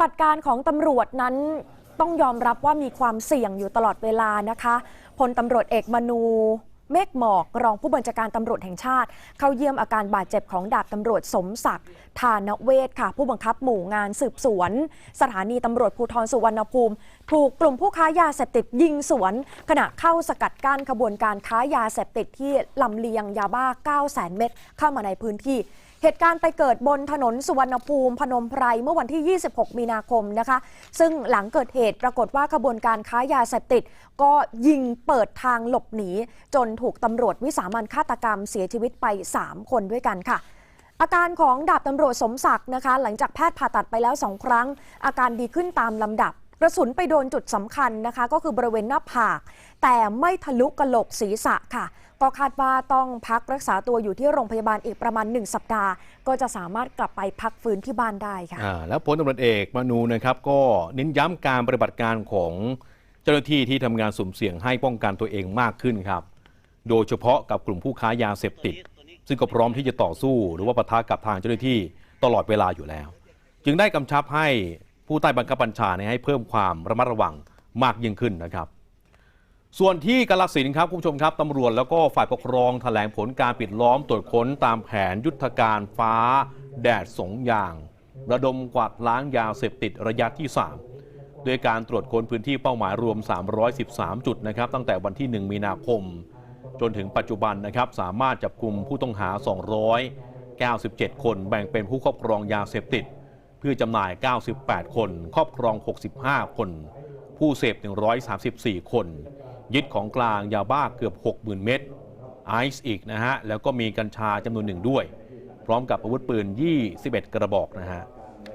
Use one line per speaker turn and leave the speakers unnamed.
บัติการของตำรวจนั้นต้องยอมรับว่ามีความเสี่ยงอยู่ตลอดเวลานะคะพลตำรวจเอกมนูเมฆหมอกรองผู้บัญชาการตำรวจแห่งชาติ เข้าเยี่ยมอาการบาดเจ็บของดาบตำรวจสมศักดิ์ทานเวศค่ะ ผู้บังคับหมู่งานสืบสวน สถานีตำรวจภูธรสุวรรณภูมิ ถูกกลุ่มผู้ค้ายาเสพติดยิงสวน ขณะเข้าสกัดกั้นขบวนการค้ายาเสพติดที่ลำเลียงยาบ้า 9 0 0 0 0 0 เม็ดเข้ามาในพื้นที่ เหตุการณ์ไปเกิดบนถนนสุวรรณภูมิพนมไพรเมื่อวันที่ 26 มีนาคมนะคะ ซึ่งหลังเกิดเหตุปรากฏว่าขบวนการค้ายาเสพติด ก็ยิงเปิดทางหลบหนี จนถูกตำรวจวิสามันฆาตกรรมเสียชีวิตไป 3 คนด้วยกันค่ะอาการของดาบตำรวจสมศักดิ์นะคะ หลังจากแพทย์ผ่าตัดไปแล้วสองครั้ง อาการดีขึ้นตามลำดับ กระสุนไปโดนจุดสำคัญนะคะ ก็คือบริเวณหน้าผาก แต่ไม่ทะลุกระโหลกศีรษะค่ะ ก็คาดว่าต้องพักรักษาตัวอยู่ที่โรงพยาบาลอีกประมาณ 1 สัปดาห์ ก็จะสามารถกลับไปพักฟื้นที่บ้านได้ค่ะ
แล้วพลตำรวจเอกมนูนะครับ ก็เน้นย้ำการปฏิบัติการของเจ้าหน้าที่ที่ทำงานสุ่มเสี่ยงให้ป้องกันตัวเองมากขึ้นครับ โดยเฉพาะกับกลุ่มผู้ค้ายาเสพติด ซึ่งก็พร้อมที่จะต่อสู้ หรือว่าปะทะกับทางเจ้าหน้าที่ตลอดเวลาอยู่แล้ว จึงได้กำชับให้ ผู้ใต้บังคับบัญชาเนี่ยให้เพิ่มความระมัดระวังมากยิ่งขึ้นนะครับ ส่วนที่กาลสินครับคุณผู้ชมครับตำรวจแล้วก็ฝ่ายปกครองแถลงผลการปิดล้อมตรวจค้นตามแผนยุทธการฟ้า แดดสงยาง ระดมกวาดล้างยาเสพติดระยะที่3ด้วยการตรวจค้นพื้นที่เป้าหมายรวม 313 จุดนะครับตั้งแต่วันที่ 1 มีนาคม จนถึงปัจจุบันนะครับสามารถจับกลุ่มผู้ต้องหา 297 คนแบ่งเป็นผู้ครอบครองยาเสพติด เพื่อจำหน่าย 98 คน ครอบครอง 65 คน ผู้เสพ 134 คน ยึดของกลางยาบ้าเกือบ 60,000 เม็ดไอซ์อีกนะฮะ แล้วก็มีกัญชาจำนวนหนึ่งด้วย พร้อมกับอาวุธปืน 21 กระบอกนะฮะ